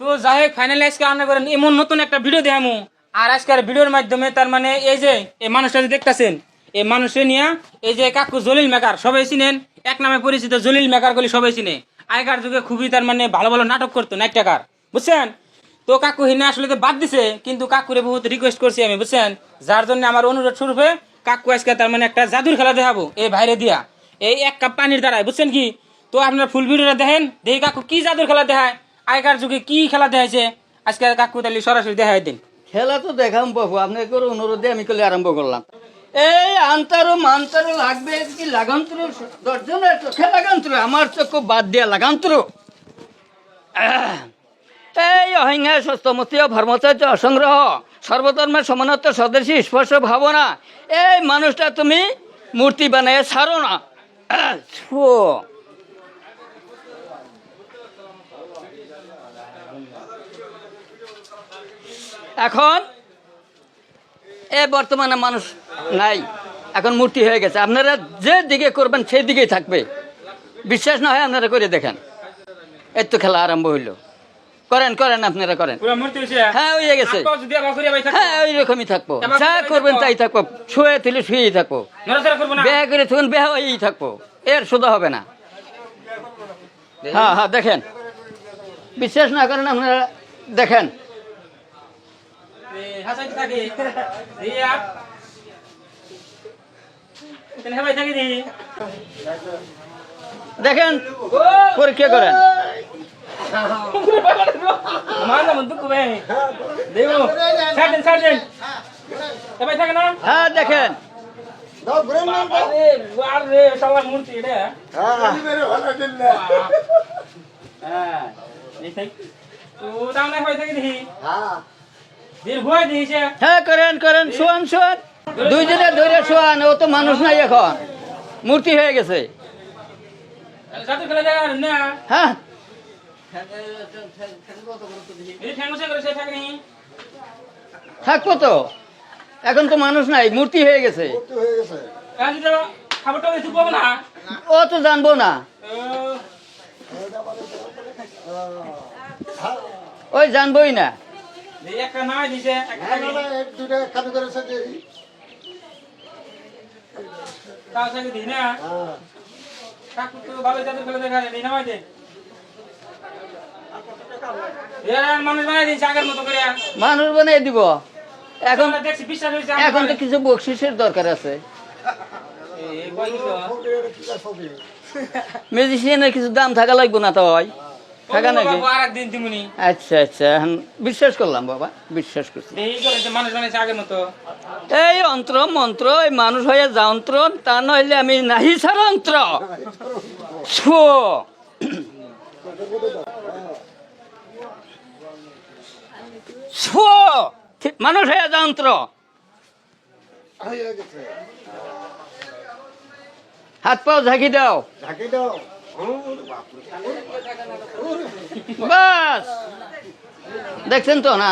তো যাই হোক করেন এমন নতুন একটা ভিডিও আর আজকের ভিডিওর মাধ্যমে তার মানে এই যে, এই মানুষটা যে দেখতেছেন, এই নিয়ে এই যে কাকু জলিল মেকার, সবাই চিনেন? এক নামে পরিচিত জলিল মেকার গুলি সবাই চিনে। আগেকার যুগে খুবই তার মানে ভালো ভালো নাটক করতো, নাট্যকার। বুঝছেন? তো কাকু হিনে আসলে তো বাদ দিছে, কিন্তু কাকুরে বহুত রিকোয়েস্ট করছি আমি, বুঝছেন? যার জন্য আমার অনুরোধ স্বরূপে কাকু আজকে তার মানে একটা জাদুর খেলা দেখাবো, এই বাইরে দিয়া। এই এক কাপ পানির দ্বারাই বুঝছেন কি? তো আপনারা ফুল ভিডিওটা দেখেন, দেখি কাকু কি জাদুর খেলা দেখায়, আগেকার যুগে কি খেলা দেখাইছে, আজকে কাকু তাহলে সরাসরি দেখাই দিন। খেলা তো দেখাম বাবু আপনাকে অনুরোধে আমি কলে আরম্ভ করলাম। এই আন্তারো মান্তারো লাগবে, কি লাগান্তর দশজনের চোখে লাগান্তর আমার চোখ বাদ দিয়া লাগান্তর এই অহিংসা সস্তমতীয় ধর্মচার্য অসংগ্রহ, সর্বধর্মের সমানত্ব স্বদেশী স্পর্শ ভাবনা, এই মানুষটা তুমি মূর্তি বানায় ছাড়ো না। এখন? এ বর্তমানে মানুষ নাই। এখন মূর্তি হয়ে গেছে। আপনারা যে দিকে করবেন সেই দিকেই থাকবে। বিশ্বাস না হয় আপনারা করে দেখেন। এই তো খেলা আরম্ভ হইল। করেন করেন আপনারা করেন। হ্যাঁ হয়ে গেছে। হ্যাঁ ওই রকমই থাকব। যা করবেন তাই থাকব। শুয়ে তুলে শুয়েই থাকব। বেহা করে থাকুন বেহা হয়েই থাকব। এর শুধু হবে না। হ্যাঁ হ্যাঁ দেখেন। বিশ্বাস না করেন আপনারা দেখেন। হাসাইতে থাকে। এই আপ। হেবাই থাকে দি দেখেন পরীক্ষা করেন। মানা মন দুঃখ বে দেবো। ছাড়েন ছাড়েন হেবাই থাকে না। হ্যাঁ দেখেন। সবার মূর্তি এটা। হ্যাঁ। দাম না হয়ে থাকে দেখি। হ্যাঁ করেন করেন শোয়ান শোয়ান। দুইজনে ধরে শোয়ান ও তো মানুষ নাই এখন। মূর্তি হয়ে গেছে। সাথে খেলা যায় না। হ্যাঁ। থাকব তো। এখন তো মানুষ নাই মূর্তি হয়ে গেছে। ও তো জানব না। ওই জানবোই না। একটা নামাই দিছে একটা থাকে তাও থাকে দি না কাকু তো ভালো জাতের ফেলে দেখা যায় নামাই দে এরা মানুষ বানাই দিয়েছে আগের মতো করে। মানুষ বানিয়ে দিব। এখন দেখছি বিশ্বাস হয়েছে এখন তো কিছু বকশিসের দরকার আছে। মিউজিশিয়ানের কিছু দাম থাকা লাগবে না তো হয় থাকা নাকি? আর একদিন আচ্ছা আচ্ছা বিশ্বাস করলাম বাবা বিশ্বাস করছি। এই করে যে মানুষ বানাইছে আগের মতো। এই অন্ত্র মন্ত্র এই মানুষ হয়ে যন্ত্র তা নইলে আমি নাহি ছো। ঠিক, মানুষ হয়ে যন্ত্র হাত পাও ঝাঁকি দাও। বাস। দেখছেন তো না?